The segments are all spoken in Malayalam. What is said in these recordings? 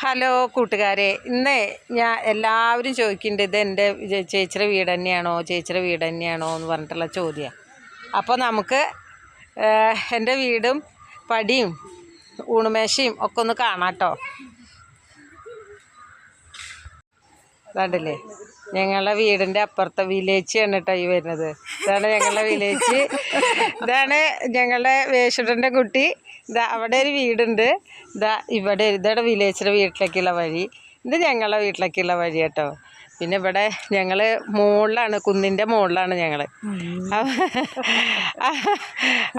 ഹലോ കൂട്ടുകാരെ. ഇന്ന് ഞാൻ എല്ലാവരും ചോദിക്കുന്നുണ്ട് ഇത് എന്റെ ചേച്ചിയുടെ വീട് തന്നെയാണോ ചേച്ചിയുടെ വീട് തന്നെയാണോ എന്ന് പറഞ്ഞിട്ടുള്ള ചോദ്യമാണ് അപ്പോൾ നമുക്ക് എന്റെ വീടും പടിയും ഊണുമേശയും ഒക്കെ ഒന്ന് കാണാട്ടോ കണ്ടില്ലേ? ഞങ്ങളുടെ വീടിന്റെ അപ്പുറത്തെ വില്ലേജാണ് കേട്ടോ ഈ വരുന്നത്. ഇതാണ് ഞങ്ങളുടെ വില്ലേജ്. ഇതാണ് ഞങ്ങളുടെ വേഷുടന്റെ കുട്ടി. ഇതാ അവിടെ ഒരു വീടുണ്ട്. ഇതാ ഇവിടെ ഇതാണ് വില്ലേജിലെ വീട്ടിലേക്കുള്ള വഴി. ഇത് ഞങ്ങളുടെ വീട്ടിലേക്കുള്ള വഴി കേട്ടോ. പിന്നെ ഇവിടെ ഞങ്ങൾ മുകളിലാണ് കുന്നിന്റെ മുകളിലാണ് ഞങ്ങൾ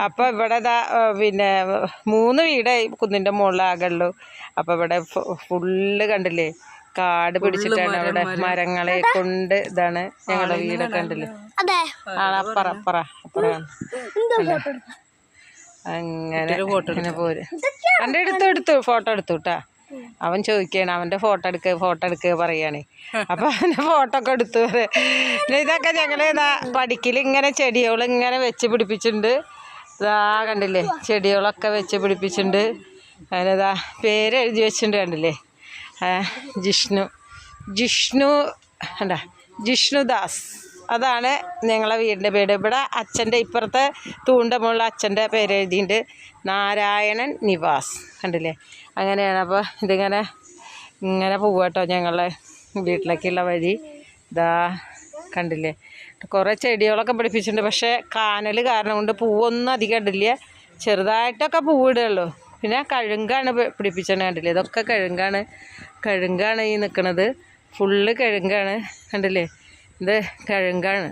അപ്പോൾ ഇവിടെ ഇതാ പിന്നെ മൂന്ന് വീടേ കുന്നിന്റെ മുകളിലാകുള്ളൂ അപ്പോൾ ഇവിടെ ഫുള്ള് കണ്ടില്ലേ? കാട് പിടിച്ചിട്ടാണ് അവിടെ മരങ്ങളെ കൊണ്ട് ഇതാണ് ഞങ്ങളുടെ വീടൊക്കെ കണ്ടില്ലേ? അതെ. ആ അപ്പറ അപ്പറ അങ്ങനെ ഇങ്ങനെ പോര്. എന്റെ എടുത്തു എടുത്തു ഫോട്ടോ എടുത്തു കേട്ടാ അവൻ ചോദിക്കുകയാണ് അവന്റെ ഫോട്ടോ എടുക്കുക ഫോട്ടോ എടുക്കുക പറയുകയാണ് അപ്പം അവന്റെ ഫോട്ടോ ഒക്കെ എടുത്തു പിന്നെ ഇതൊക്കെ ഞങ്ങൾ ഇതാ ഇങ്ങനെ ചെടികൾ ഇങ്ങനെ വെച്ച് പിടിപ്പിച്ചിട്ടുണ്ട്. ഇതാ കണ്ടില്ലേ ചെടികളൊക്കെ വെച്ച് പിടിപ്പിച്ചിട്ടുണ്ട്. അതിനിതാ പേര് എഴുതി വെച്ചിട്ടുണ്ട് കണ്ടില്ലേ? ജിഷ്ണു. ജിഷ്ണു എന്താ ജിഷ്ണുദാസ്. അതാണ് ഞങ്ങളെ വീടിന്റെ പേര്. ഇവിടെ അച്ഛന്റെ ഇപ്പുറത്തെ തൂണ്ട മുകളിൽ അച്ഛന്റെ പേര് എഴുതിയിട്ടുണ്ട്. നാരായണൻ നിവാസ്. കണ്ടില്ലേ? അങ്ങനെയാണ്. അപ്പോൾ ഇതിങ്ങനെ ഇങ്ങനെ പോവാട്ടോ ഞങ്ങളെ വീട്ടിലേക്കുള്ള വഴി. ഇതാ കണ്ടില്ലേ? കുറേ ചെടികളൊക്കെ പിടിപ്പിച്ചിട്ടുണ്ട്. പക്ഷേ കാനൽ കാരണം കൊണ്ട് പൂവൊന്നും അധികം ഇടില്ല. ചെറുതായിട്ടൊക്കെ പൂവിടുള്ളൂ പിന്നെ കഴുങ്കാണ് പിടിപ്പിച്ചത് കണ്ടില്ലേ? ഇതൊക്കെ കഴുങ്കാണ്. കഴുങ്കാണ് ഈ നിൽക്കുന്നത് ഫുള്ള് കഴുങ്കാണ്. കണ്ടില്ലേ? ഇത് കിഴങ്ങാണ്.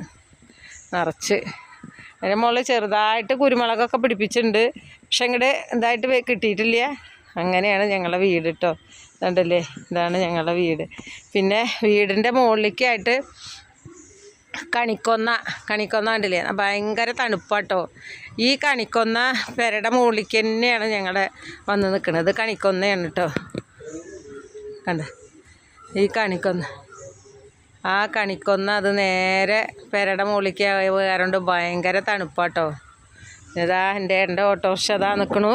നിറച്ച്. അതിന് മുകളിൽ ചെറുതായിട്ട് കുരുമുളകൊക്കെ പിടിപ്പിച്ചിട്ടുണ്ട്. പക്ഷെ ഇങ്ങോട്ട് ഇതായിട്ട് കിട്ടിയിട്ടില്ല. അങ്ങനെയാണ് ഞങ്ങളുടെ വീട് കേട്ടോ ഇതുണ്ടല്ലേ ഇതാണ് ഞങ്ങളുടെ വീട്. പിന്നെ വീടിന്റെ മുകളിലേക്കായിട്ട് കണിക്കൊന്ന. കണിക്കൊന്ന കണ്ടില്ലേ? ഭയങ്കര തണുപ്പാട്ടോ. ഈ കണിക്കൊന്ന പെരയുടെ മുകളിലേക്ക് തന്നെയാണ് ഞങ്ങളുടെ വന്ന് നിൽക്കുന്നത് കണിക്കൊന്നയാണ് കേട്ടോ കണ്ട? ഈ കണിക്കൊന്ന. ആ കണിക്കൊന്ന അത് നേരെ പെരയുടെ മുകളിലേക്ക് കയറുകൊണ്ട് ഭയങ്കര തണുപ്പാട്ടോ. ഇതാ എന്റെ എന്റെ ഓട്ടോറിക്ഷ അതാ നിൽക്കണു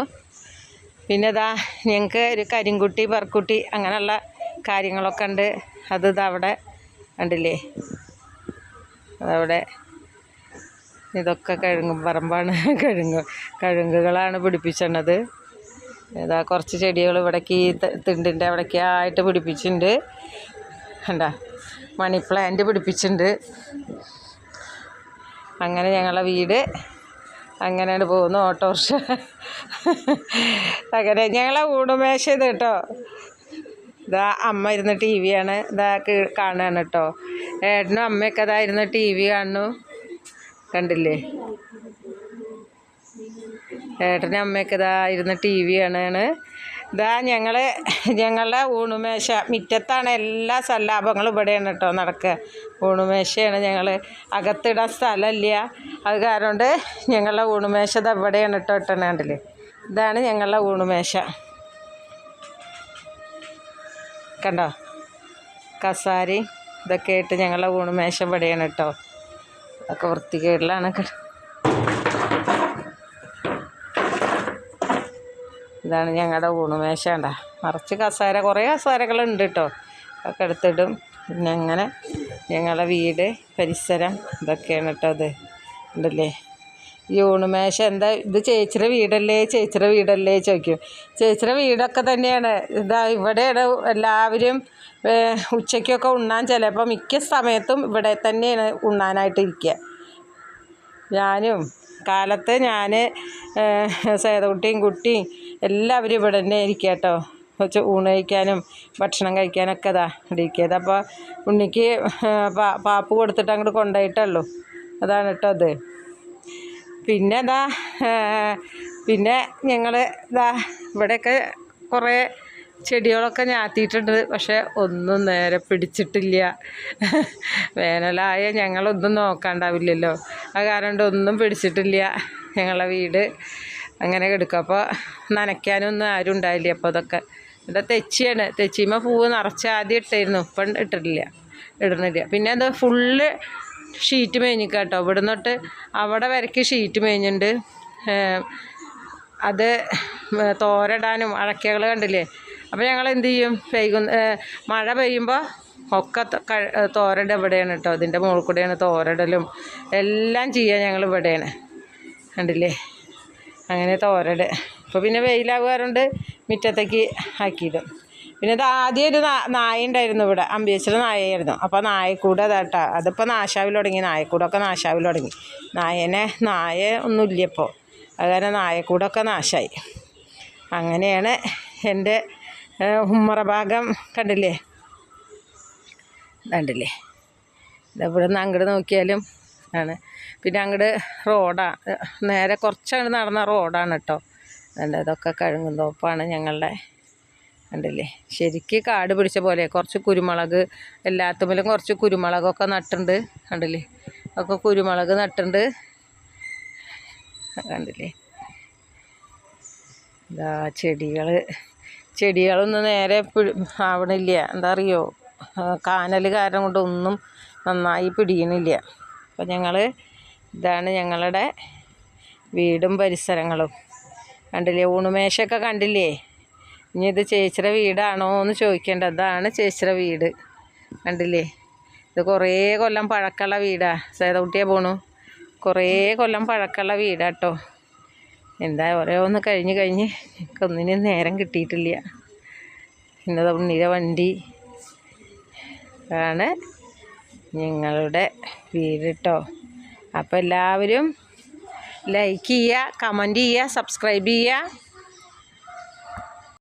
പിന്നെ ഇതാ ഞങ്ങൾക്ക് ഒരു കരിങ്കുട്ടി പറക്കുട്ടി അങ്ങനെയുള്ള കാര്യങ്ങളൊക്കെ ഉണ്ട്. അത് ഇതാ അവിടെ കണ്ടില്ലേ? അതവിടെ ഇതൊക്കെ കഴുങ്ങും പറമ്പാണ് കഴുങ്ങ് കഴുങ്ങുകളാണ് പിടിപ്പിച്ചത് ഇതാ കുറച്ച് ചെടികൾ ഇവിടേക്ക് ഈ തിണ്ടിന്റെ അവിടേക്ക് ആയിട്ട് പിടിപ്പിച്ചിട്ടുണ്ട്. കണ്ട? മണി പ്ലാന്റ് പിടിപ്പിച്ചിട്ടുണ്ട്. അങ്ങനെ ഞങ്ങളെ വീട് അങ്ങനെയാണ് പോകുന്നു ഓട്ടോറിക്ഷ. അങ്ങനെ ഞങ്ങളെ ഊണുമേശ ഇത് കേട്ടോ. ഇതാ അമ്മ ഇരുന്ന് ടി വിയാണ് ഇതാ കാണുകയാണ് കേട്ടോ. ഏട്ടനും അമ്മയൊക്കെ ഇതാ ഇരുന്ന് ടി വി കാണുന്നു. കണ്ടില്ലേ? ഏട്ടനും അമ്മയൊക്കെ ഇതാ ഇരുന്ന് ടി വി കാണുകയാണ്. ഇതാ ഞങ്ങൾ ഞങ്ങളുടെ ഊണുമേശ. മുറ്റത്താണ് എല്ലാ സല്ലാപങ്ങളും ഇവിടെയാണ് കേട്ടോ നടക്കുക. ഊണുമേശയാണ് ഞങ്ങൾ അകത്തിടാൻ സ്ഥലമില്ല. അത് കാരണം ഞങ്ങളുടെ ഊണുമേശ ഇത് ഇവിടെയാണ് കേട്ടോ ഇട്ടണ ഇതാണ് ഞങ്ങളുടെ ഊണുമേശ. കണ്ടോ? കസാരി. ഇതൊക്കെ ആയിട്ട് ഞങ്ങളുടെ ഊണുമേശ ഇവിടെയാണ് കേട്ടോ. അതൊക്കെ വൃത്തികേടിലാണ് കേട്ടോ. ഇതാണ് ഞങ്ങളുടെ ഊണുമേശ കണ്ട നിറച്ച് കസേര കുറേ കസേരകളുണ്ട് കേട്ടോ ഒക്കെ എടുത്തിടും. പിന്നെ അങ്ങനെ ഞങ്ങളുടെ വീട് പരിസരം ഇതൊക്കെയാണ് കേട്ടോ അത് ഉണ്ടല്ലേ? ഈ ഊണുമേശ എന്താ ഇത് ചേച്ചിയുടെ വീടല്ലേ? ചേച്ചിയുടെ വീടല്ലേ ചോദിക്കും. ചേച്ചിയുടെ വീടൊക്കെ തന്നെയാണ്. ഇതാ ഇവിടെയാണ് എല്ലാവരും ഉച്ചയ്ക്കൊക്കെ ഉണ്ണാൻ ചിലപ്പോൾ മിക്ക സമയത്തും ഇവിടെ തന്നെയാണ് ഉണ്ണാനായിട്ട് ഇരിക്കുക ഞാനും കാലത്ത് ഞാൻ സേതകുട്ടിയും കുട്ടിയും എല്ലാവരും ഇവിടെ തന്നെ ഇരിക്കുക കേട്ടോ ഊണ് കഴിക്കാനും ഭക്ഷണം കഴിക്കാനൊക്കെ ഇതാ ഇരിക്കുന്നത്. അപ്പോൾ ഉണ്ണിക്ക് പാപ്പ് കൊടുത്തിട്ട് അങ്ങോട്ട് കൊണ്ടുപോയിട്ടുള്ളൂ അതാണ് കേട്ടോ അത് പിന്നെ ഇതാ പിന്നെ ഞങ്ങൾ ഇതാ ഇവിടെയൊക്കെ കുറേ ചെടികളൊക്കെ ഞാത്തിയിട്ടുണ്ട് പക്ഷെ ഒന്നും നേരെ പിടിച്ചിട്ടില്ല. വേനലായ ഞങ്ങളൊന്നും നോക്കാണ്ടാവില്ലല്ലോ. ആ കാരണം ഒന്നും പിടിച്ചിട്ടില്ല ഞങ്ങളെ വീട്. അങ്ങനെ കിടക്കും. അപ്പോൾ നനയ്ക്കാനൊന്നും ആരും ഉണ്ടായില്ല അപ്പോൾ അതൊക്കെ. ഇവിടെ തെച്ചിയാണ്. തെച്ചിയുമ്പോൾ പൂവ് നിറച്ച് ആദ്യം ഇട്ടായിരുന്നു. ഇപ്പം ഇട്ടിട്ടില്ല. ഇടുന്നില്ല. പിന്നെ അത് ഫുള്ള് ഷീറ്റ് മേഞ്ഞിക്കാട്ടോ. ഇവിടെ നിന്നിട്ട് അവിടെ വരയ്ക്ക് ഷീറ്റ് മേഞ്ഞിട്ടുണ്ട് അത് തോരടാനും അഴക്കകൾ കണ്ടില്ലേ? അപ്പോൾ ഞങ്ങൾ എന്ത് ചെയ്യും? വൈകുന്ന മഴ പെയ്യുമ്പോൾ ഒക്കെ ത- ക- ഏ, തോരയുടെ ഇവിടെയാണ് കേട്ടോ ഇതിന്റെ മുകളിൽ കൂടെയാണ് തോരടലും എല്ലാം ചെയ്യുക ഞങ്ങൾ ഇവിടെയാണ്. കണ്ടില്ലേ? അങ്ങനെ തോരട്. ഇപ്പോൾ പിന്നെ വെയിലാകാറുണ്ട്. മുറ്റത്തേക്ക് ആക്കിയിടും. പിന്നെ ഇത് ആദ്യം ഒരു നായ ഉണ്ടായിരുന്നു ഇവിടെ. അമ്പേച്ചിലെ നായയായിരുന്നു. അപ്പോൾ നായക്കൂടെ അതാട്ടാ അതിപ്പോൾ നാശാവിൽ തുടങ്ങി. നായക്കൂടൊക്കെ നാശാവിൽ തുടങ്ങി. നായനെ നായ ഒന്നുമില്ല ഇപ്പോൾ അതുകാരണം നായക്കൂടൊക്കെ നാശമായി അങ്ങനെയാണ് എന്റെ ഉമ്മറ ഭാഗം കണ്ടില്ലേ? കണ്ടില്ലേ? ഇവിടെ നിന്ന് അങ്ങോട്ട് നോക്കിയാലും ആണ്. പിന്നെ അങ്ങോട്ട് റോഡാണ് നേരെ കുറച്ചങ്ങോട്ട് നടന്ന റോഡാണ് കേട്ടോ അതുകൊണ്ട് ഇതൊക്കെ കഴുകും തോപ്പാണ് ഞങ്ങളുടെ കണ്ടില്ലേ? ശരിക്ക് കാട് പിടിച്ച പോലെ. കുറച്ച് കുരുമുളക് എല്ലാത്തുമ്മലും കുറച്ച് കുരുമുളകൊക്കെ നട്ടുണ്ട് കണ്ടില്ലേ? ഒക്കെ കുരുമുളക് നട്ടുണ്ട് കണ്ടില്ലേ? ഇതാ ചെടികൾ ചെടികളൊന്നും നേരെ ആവണില്ല. എന്താ അറിയോ? കാനൽ കാരണം കൊണ്ട് ഒന്നും നന്നായി പിടിയണില്ല. അപ്പം ഞങ്ങൾ ഇതാണ് ഞങ്ങളുടെ വീടും പരിസരങ്ങളും. കണ്ടില്ലേ? ഊണുമേശയൊക്കെ കണ്ടില്ലേ? ഇനി ഇത് ചേച്ചിയുടെ വീടാണോ എന്ന് ചോദിക്കേണ്ട. അതാണ് ചേച്ചിയുടെ വീട്. കണ്ടില്ലേ? ഇത് കുറേ കൊല്ലം പഴക്കമുള്ള വീടാണ് സേതകുട്ടിയെ പോണു. കുറേ കൊല്ലം പഴക്കമുള്ള വീടാട്ടോ. എന്താ ഓരോന്ന് കഴിഞ്ഞ് കഴിഞ്ഞ് എനിക്ക് ഒന്നിനും നേരം കിട്ടിയിട്ടില്ല. ഇന്നത് ഉണ്ണിയുടെ വണ്ടി. ആണ് ഞങ്ങളുടെ വീട് കേട്ടോ അപ്പോൾ എല്ലാവരും ലൈക്ക് ചെയ്യുക കമന്റ് ചെയ്യുക സബ്സ്ക്രൈബ് ചെയ്യുക.